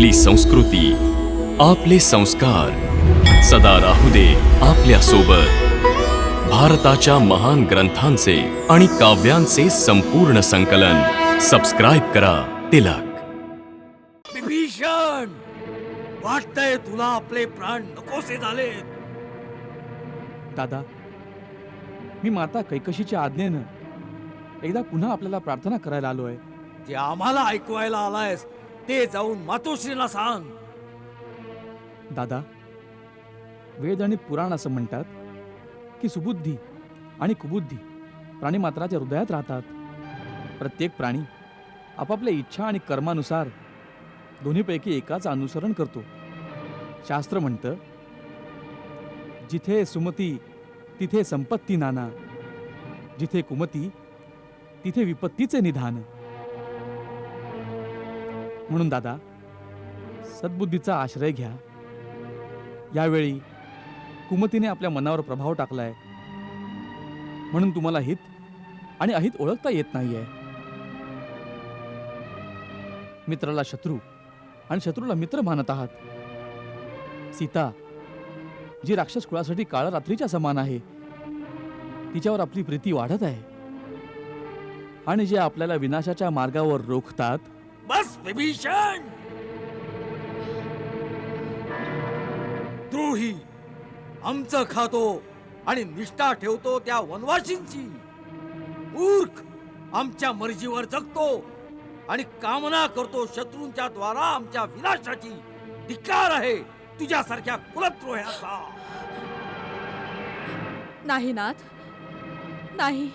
आपली संस्कृती आपले संस्कार. सदा राहू दे आपल्यासोबत भारताच्या महान ग्रंथांचे आणि काव्यांचे संपूर्ण संकलन. सबस्क्राईब करा तिलक. विभीषण! वाटतंय तुला आपले प्राण नकोसे झाले दादा मी माता कैकशीच्या आज्ञेनं एकदा पुन्हा आपल्याला प्रार्थना करायला आलोय. जे आम्हाला ऐकवायला आलायस ते जाऊन मातोश्रीला सांग. दादा वेद आणि पुराण असं म्हणतात की सुबुद्धी आणि कुबुद्धी प्राणीमात्राच्या हृदयात राहतात. प्रत्येक प्राणी आपापल्या इच्छा आणि कर्मानुसार दोन्हीपैकी एकाचं अनुसरण करतो. शास्त्र म्हणतं जिथे सुमती तिथे संपत्ती नाना. जिथे कुमती तिथे विपत्तीचे निधान. म्हणून दादा सद्बुद्धीचा आश्रय घ्या. यावेळी कुमतीने आपल्या मनावर प्रभाव टाकलाय. म्हणून तुम्हाला हित आणि अहित ओळखता येत नाहीये. मित्राला शत्रू आणि शत्रूला मित्र मानत आहात. सीता जी राक्षस कुळासाठी काळ रात्रीच्या समान आहे तिच्यावर आपली प्रीती वाढत आहे. आणि जे आपल्याला विनाशाच्या मार्गावर रोखतात बस विभीषण! द्रोही आमचं खातो आणि निष्ठा ठेवतो त्या वनवासींची. मूर्ख! आमच्या मर्जीवर जगतो आणि कामना करतो शत्रूंच्या द्वारा आमच्या विनाशाची. धिक्कार आहे तुझ्यासारख्या कुलद्रोह्याचा. नाही नाथ. नाही.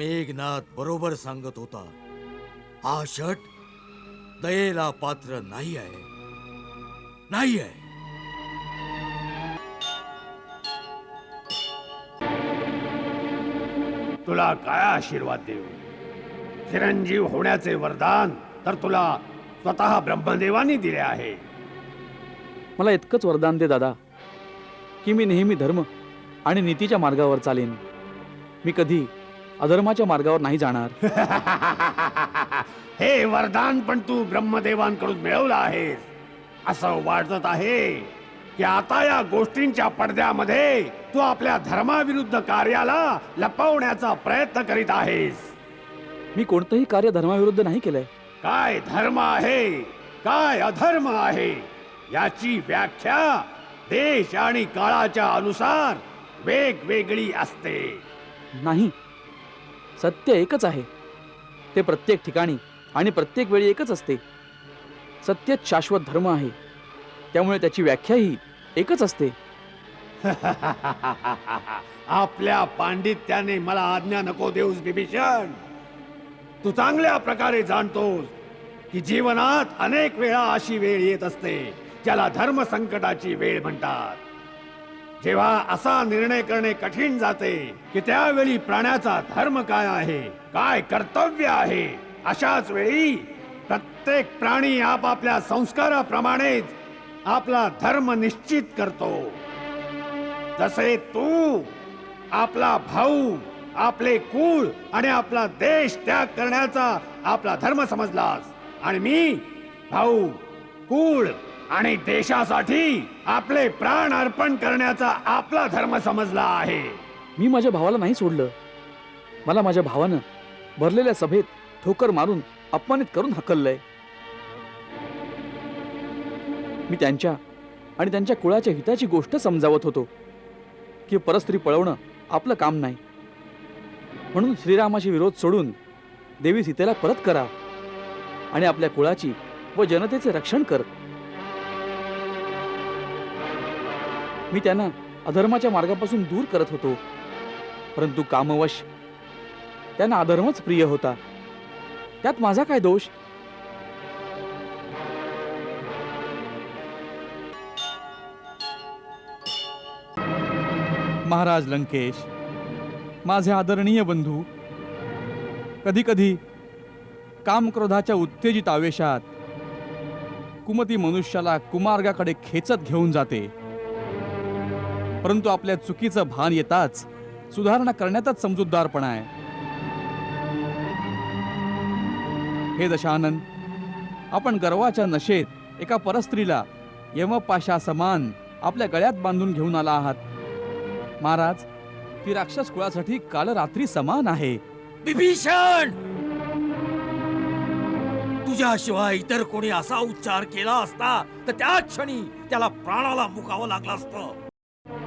मेघनाथ बरोबर सांगत होता हा शट दयेला पात्र नाही आहे. नाही आहे. तुला काय आशीर्वाद देऊ? चिरंजीव होण्याचे वरदान तर तुला स्वतः ब्रह्मदेवानी दिले आहे. मला इतकंच वरदान दे दादा की मी नेहमी धर्म आणि नीतीच्या मार्गावर चालेन. मी कधी अधर्माच्या मार्गावर नाही जाणार. हे वरदान पण तू ब्रह्मदेवांकडून मिळवलं आहेस. असं वाटत आहे की आता या गोष्टींच्या पडद्यामध्ये तू आपल्या धर्माविरुद्ध कार्याला लपवण्याचा प्रयत्न करीत आहेस. मी कोणतंही कार्य धर्माविरुद्ध नाही केलंय. काय धर्म आहे? काय अधर्म आहे? याची व्याख्या देश आणि काळाच्या अनुसार वेगवेगळी असते. नाही सत्य एकच आहे. ते प्रत्येक ठिकाणी आणि प्रत्येक वेळी एकच असते. सत्यच शाश्वत धर्म आहे. त्यामुळे त्याची व्याख्याही एकच असते. आपल्या पांडित्याने मला आज्ञा नको देऊस बिभीषण. तू चांगल्या प्रकारे जाणतोस की जीवनात अनेक वेळा अशी वेळ येत असते ज्याला धर्म संकटाची वेळ म्हणतात. जेव्हा असा निर्णय करणे कठीण जाते की त्यावेळी प्राण्याचा धर्म काय आहे काय कर्तव्य आहे अशाच वेळी प्रत्येक प्राणी आपापल्या संस्काराप्रमाणेच आपला धर्म निश्चित करतो. जसे तू आपला भाऊ आपले कुळ आणि आपला देश त्याग करण्याचा आपला धर्म समजलास आणि मी भाऊ कुळ आणि देशासाठी आपले प्राण अर्पण करण्याचा आपला धर्म समजला आहे. मी माझ्या भावाला नाही सोडलं. मला माझ्या भावानं भरलेल्या सभेत ठोकर मारून अपमानित करून हकललंय. मी त्यांच्या आणि त्यांच्या कुळाच्या हिताची गोष्ट समजावत होतो की परस्त्री पळवणं आपलं काम नाही. म्हणून श्रीरामाशी विरोध सोडून देवी सीतेला परत करा आणि आपल्या कुळाची व जनतेचे रक्षण कर. मी त्यांना अधर्माच्या मार्गापासून दूर करत होतो. परंतु कामवश त्यांना अधर्मच प्रिय होता. त्यात माझा काय दोष? महाराज लंकेश माझे आदरणीय बंधू कधी कधी कामक्रोधाच्या उत्तेजित आवेशात कुमती मनुष्याला कुमार्गाकडे खेचत घेऊन जाते. परंतु आपल्या चुकीचं भान येताच सुधारणा करण्यातच समजूतदारपणा आहे. हे दशानंद आपण गर्वाच्या नशेत एका परस्त्रीला यमपाशा समान आपल्या गळ्यात बांधून घेऊन आला आहात. महाराज ती राक्षस कुळासाठी काल रात्री समान आहे. विभीषण! तुझ्याशिवाय इतर कोणी असा उच्चार केला असता तर त्या क्षणी त्याला प्राणाला मुकावं लागलं असतं.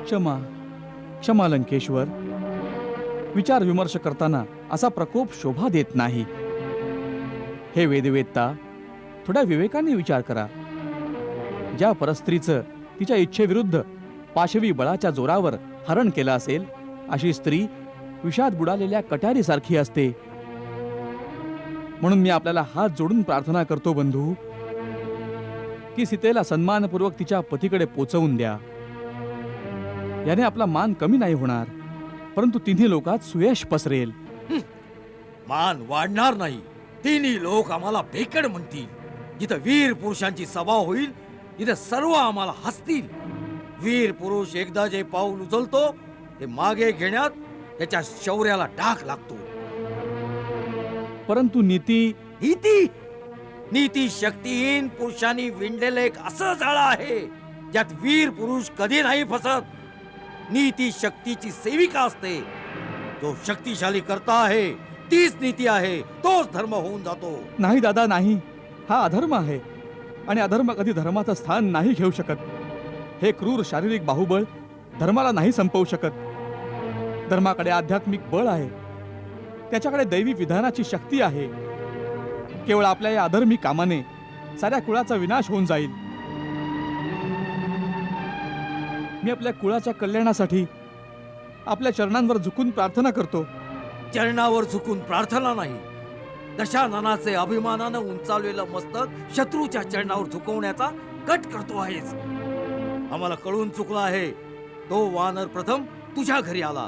क्षमा क्षमा लंकेश्वर. विचार विमर्श करताना असा प्रकोप शोभा देत नाही. हे वेदवेत्ता थोड्या विवेकाने विचार करा. ज्या परस्त्रीचं तिच्या इच्छेविरुद्ध पाशवी बळाच्या जोरावर हरण केलं असेल अशी स्त्री विषाद बुडालेल्या कटारीसारखी असते. म्हणून मी आपल्याला हात जोडून प्रार्थना करतो बंधू. की सीतेला सन्मानपूर्वक तिच्या पतीकडे पोचवून द्या. याने आपला मान कमी नाही होणार. परंतु तिन्ही लोकात सुयश पसरेल. मान वाढणार नाही. तिन्ही लोक आम्हाला भेकड म्हणतील. जिथं वीर पुरुषांची सभा होईल तिथं सर्व आम्हाला हसतील. वीर पुरुष एकदा जे पाऊल उचलतो ते मागे घेण्यात त्याच्या शौर्याला डाग लागतो. परंतु नीती नीती! नीती शक्तीहीन पुरुषांनी विणलेलं एक असं जाळं आहे ज्यात वीर पुरुष कधी नाही फसत. नीती शक्तीची सेविका असते. जो शक्तिशाली करता आहे तीच नीती आहे तोच धर्म होऊन जातो. नाही दादा नाही. हा अधर्म आहे. आणि अधर्म कधी धर्माचं स्थान नाही घेऊ शकत. हे क्रूर शारीरिक बाहुबळ धर्माला नाही संपवू शकत. धर्माकडे आध्यात्मिक बळ आहे. त्याच्याकडे दैवी विधानाची शक्ती आहे. केवळ आपल्या या अधर्मी कामाने साऱ्या कुळाचा विनाश होऊन जाईल. मी आपल्या कुळाच्या कल्याणासाठी आपल्या चरणांवर झुकून प्रार्थना करतो. चरणावर झुकून प्रार्थना नाही. दशाननाचे अभिमानानं उंचावलेलं मस्तक शत्रूच्या चरणावर झुकवण्याचा कट करतो आहेस. आम्हाला कळून चुकलं आहे. तो वानर प्रथम तुझ्या घरी आला.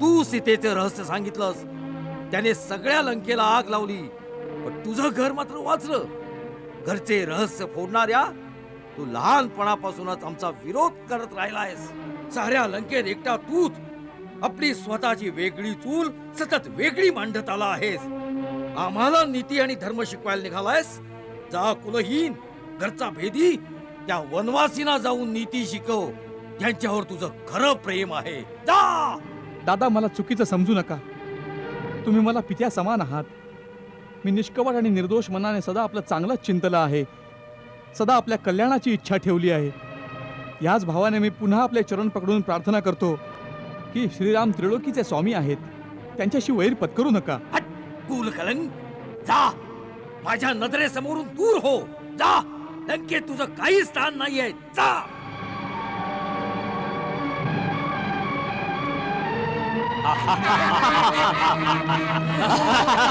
तू सीतेचे रहस्य सांगितलंस. त्याने सगळ्या लंकेला आग लावली. पण तुझं घर मात्र वाचलं. घरचे रहस्य फोडणाऱ्या तू लहानपणापासूनच आमचा विरोध करत राहिलायस. साऱ्या लंकेत एकटा तूच आपली स्वतःची वेगळी चूल सतत वेगळी मांडत आला आहेस. आम्हाला नीती आणि धर्म शिकवायला निघालायस. जा कुलहीन घरचा भेदी त्या वनवासीना जाऊन नीती शिकव. त्यांच्यावर तुझं खरं प्रेम आहे. जा! दादा मला चुकीचं समजू नका. तुम्ही मला पित्या समान आहात. मी निष्कपट आणि निर्दोष मनाने सदा आपलं चांगलंच चिंतलं आहे. सदा आपल्या कल्याणाची इच्छा ठेवली आहे. याच भावाने मी पुन्हा आपले चरण पकडून प्रार्थना करतो की श्रीराम त्रिलोकीचे स्वामी आहेत. त्यांच्याशी वैर पत्करू नका. हट जा! माझ्या नजरेसमोरून दूर हो! जा! लंकेत तुझं काही स्थान नाहीये. जा! ハハハハハ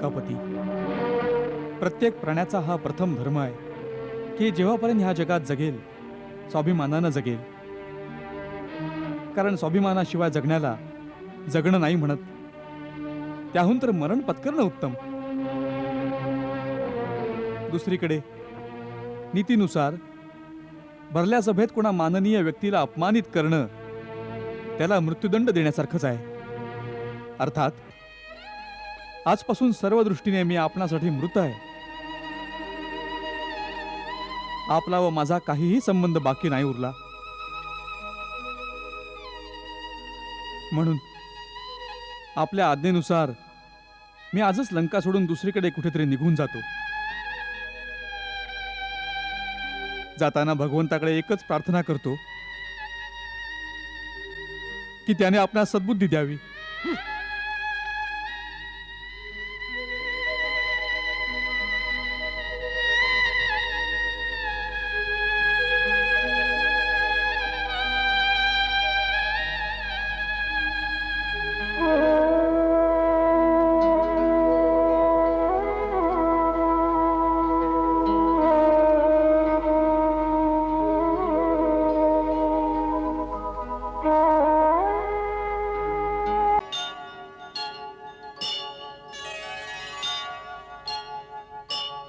एकापती. प्रत्येक प्राण्याचा हा प्रथम धर्म आहे की जेव्हापर्यंत ह्या जगात जगेल स्वाभिमानानं जगेल. कारण स्वाभिमानाशिवाय जगण्याला जगणं नाही म्हणत. त्याहून तर मरण पत्करणं उत्तम. दुसरीकडे नीतीनुसार भरल्या सभेत कोणा माननीय व्यक्तीला अपमानित करणं त्याला मृत्यूदंड देण्यासारखंच आहे. अर्थात आजपासून सर्व दृष्टीने मी आपणासाठी मृत आहे. आपला व माझा काहीही संबंध बाकी नाही उरला. म्हणून आपल्या आज्ञेनुसार मी आजच लंका सोडून दुसरीकडे कुठेतरी निघून जातो. जाताना भगवंताकडे एकच प्रार्थना करतो की त्याने आपणास सद्बुद्धी द्यावी.